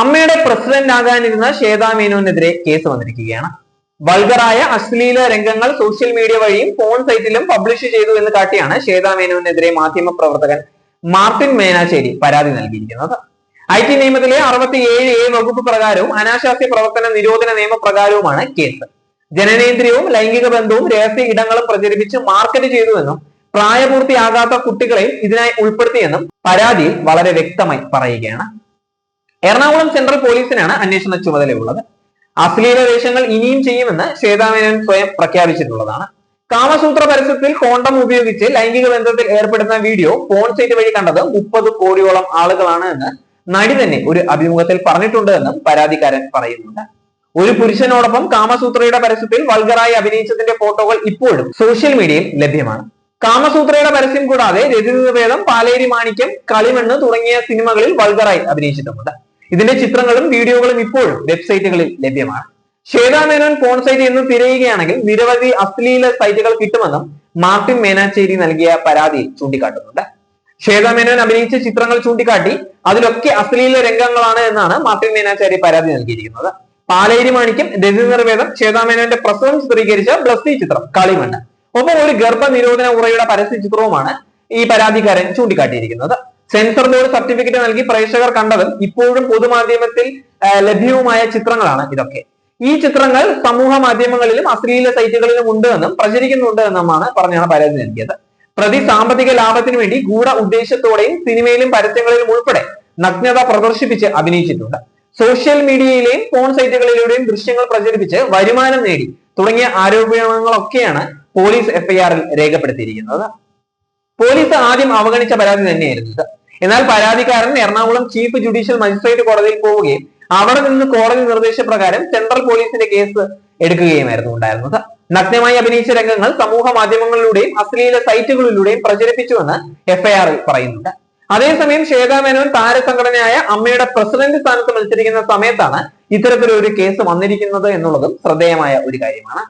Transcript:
അമ്മയുടെ പ്രസിഡന്റ് ആകാനിരുന്ന ശ്വേതാ മേനോനെതിരെ കേസ് വന്നിരിക്കുകയാണ്. വൾഗറായ അശ്ലീല രംഗങ്ങൾ സോഷ്യൽ മീഡിയ വഴിയും ഫോൺ സൈറ്റിലും പബ്ലിഷ് ചെയ്തു എന്ന് കാട്ടിയാണ് ശ്വേതാ മേനോനെതിരെ മാധ്യമ പ്രവർത്തകൻ മാർട്ടിൻ മേനാശ്ശേരി പരാതി നൽകിയിരിക്കുന്നത്. ഐ ടി നിയമത്തിലെ അറുപത്തിയേഴ് എ വകുപ്പ് പ്രകാരവും അനാശാസ്യ പ്രവർത്തന നിരോധന നിയമപ്രകാരവുമാണ് കേസ്. ജനനേന്ദ്രിയവും ലൈംഗിക ബന്ധവും രഹസ്യ ഇടങ്ങളും പ്രചരിപ്പിച്ച് മാർക്കറ്റ് ചെയ്തുവെന്നും പ്രായപൂർത്തിയാകാത്ത കുട്ടികളെയും ഇതിനായി ഉൾപ്പെടുത്തിയെന്നും പരാതിയിൽ വളരെ വ്യക്തമായി പറയുകയാണ്. എറണാകുളം സെൻട്രൽ പോലീസിനാണ് അന്വേഷണ ചുമതലയുള്ളത്. അശ്ലീല വേഷങ്ങൾ ഇനിയും ചെയ്യുമെന്ന് ശ്വേതാമേനോൻ സ്വയം പ്രഖ്യാപിച്ചിട്ടുള്ളതാണ്. കാമസൂത്ര പരസ്യത്തിൽ കോണ്ടം ഉപയോഗിച്ച് ലൈംഗിക ബന്ധത്തിൽ ഏർപ്പെടുന്ന വീഡിയോ ഫോൺ സൈറ്റ് വഴി കണ്ടത് മുപ്പത് കോടിയോളം ആളുകളാണ് എന്ന് നടി തന്നെ ഒരു അഭിമുഖത്തിൽ പറഞ്ഞിട്ടുണ്ട് എന്നും പരാതിക്കാരൻ പറയുന്നുണ്ട്. ഒരു പുരുഷനോടൊപ്പം കാമസൂത്രയുടെ പരസ്യത്തിൽ വൾഗറായി അഭിനയിച്ചതിന്റെ ഫോട്ടോകൾ ഇപ്പോഴും സോഷ്യൽ മീഡിയയിൽ ലഭ്യമാണ്. കാമസൂത്രയുടെ പരസ്യം കൂടാതെ രതിനിർവേദം പാലേരി മാണിക്യം കളിമണ്ണ് തുടങ്ങിയ സിനിമകളിൽ വൾഗറായി അഭിനയിച്ചിട്ടുമുണ്ട്. ഇതിന്റെ ചിത്രങ്ങളും വീഡിയോകളും ഇപ്പോഴും വെബ്സൈറ്റുകളിൽ ലഭ്യമാണ്. ശ്വേതാ മേനോൻ പോൺ സൈറ്റ് എന്ന് തിരയുകയാണെങ്കിൽ നിരവധി അശ്ലീല സൈറ്റുകൾ കിട്ടുമെന്നും മാർട്ടിൻ മേനാച്ചേരി നൽകിയ പരാതി ചൂണ്ടിക്കാട്ടുന്നുണ്ട്. ശ്വേതാ മേനോൻ അഭിനയിച്ച ചിത്രങ്ങൾ ചൂണ്ടിക്കാട്ടി അതിലൊക്കെ അശ്ലീല രംഗങ്ങളാണ് എന്നാണ് മാർട്ടിൻ മേനാച്ചേരി പരാതി നൽകിയിരിക്കുന്നത്. പാലേരി മാണിക്യം രതി നിർവേദം ശ്വേതാ മേനോന്റെ പ്രസവം ചിത്രീകരിച്ച ബ്ലസ്സി ചിത്രം കളിമണ്ണ്. ഒപ്പം ഒരു ഗർഭനിരോധന ഉറയുടെ പരസ്യ ചിത്രവുമാണ് ഈ പരാതിക്കാരൻ ചൂണ്ടിക്കാട്ടിയിരിക്കുന്നത്. സെൻസർ ബോർഡ് സർട്ടിഫിക്കറ്റ് നൽകി പ്രേക്ഷകർ കണ്ടത് ഇപ്പോഴും പൊതുമാധ്യമത്തിൽ ലഭ്യവുമായ ചിത്രങ്ങളാണ് ഇതൊക്കെ. ഈ ചിത്രങ്ങൾ സമൂഹ മാധ്യമങ്ങളിലും അശ്ലീല സൈറ്റുകളിലും ഉണ്ട് എന്നും പ്രചരിക്കുന്നുണ്ട് എന്നുമാണ് പറഞ്ഞാണ് പരാതി നൽകിയത്. പ്രതി സാമ്പത്തിക ലാഭത്തിനു വേണ്ടി ഗൂഢ ഉദ്ദേശത്തോടെയും സിനിമയിലും പരസ്യങ്ങളിലും ഉൾപ്പെടെ നഗ്നത പ്രദർശിപ്പിച്ച് അഭിനയിച്ചിട്ടുണ്ട്. സോഷ്യൽ മീഡിയയിലെയും ഫോൺ സൈറ്റുകളിലൂടെയും ദൃശ്യങ്ങൾ പ്രചരിപ്പിച്ച് വരുമാനം നേടി തുടങ്ങിയ ആരോപണങ്ങളൊക്കെയാണ് പോലീസ് എഫ്ഐആറിൽ രേഖപ്പെടുത്തിയിരിക്കുന്നത്. പോലീസ് ആദ്യം അവഗണിച്ച പരാതി തന്നെയായിരുന്നു എന്നാൽ പരാതിക്കാരൻ എറണാകുളം ചീഫ് ജുഡീഷ്യൽ മജിസ്ട്രേറ്റ് കോടതിയിൽ പോവുകയും അവിടെ നിന്ന് കോടതി നിർദ്ദേശപ്രകാരം സെൻട്രൽ പോലീസിന്റെ കേസ് എടുക്കുകയുമായിരുന്നു ഉണ്ടായിരുന്നത്. നഗ്നമായി അഭിനയിച്ച രംഗങ്ങൾ സമൂഹ മാധ്യമങ്ങളിലൂടെയും അശ്ലീല സൈറ്റുകളിലൂടെയും പ്രചരിപ്പിച്ചുവെന്ന് എഫ്ഐആറിൽ പറയുന്നുണ്ട്. അതേസമയം ശ്വേതാ മേനോൻ താരസംഘടനയായ അമ്മയുടെ പ്രസിഡന്റ് സ്ഥാനത്ത് മത്സരിക്കുന്ന സമയത്താണ് ഇത്തരത്തിലൊരു കേസ് വന്നിരിക്കുന്നത് എന്നുള്ളതും ശ്രദ്ധേയമായ ഒരു കാര്യമാണ്.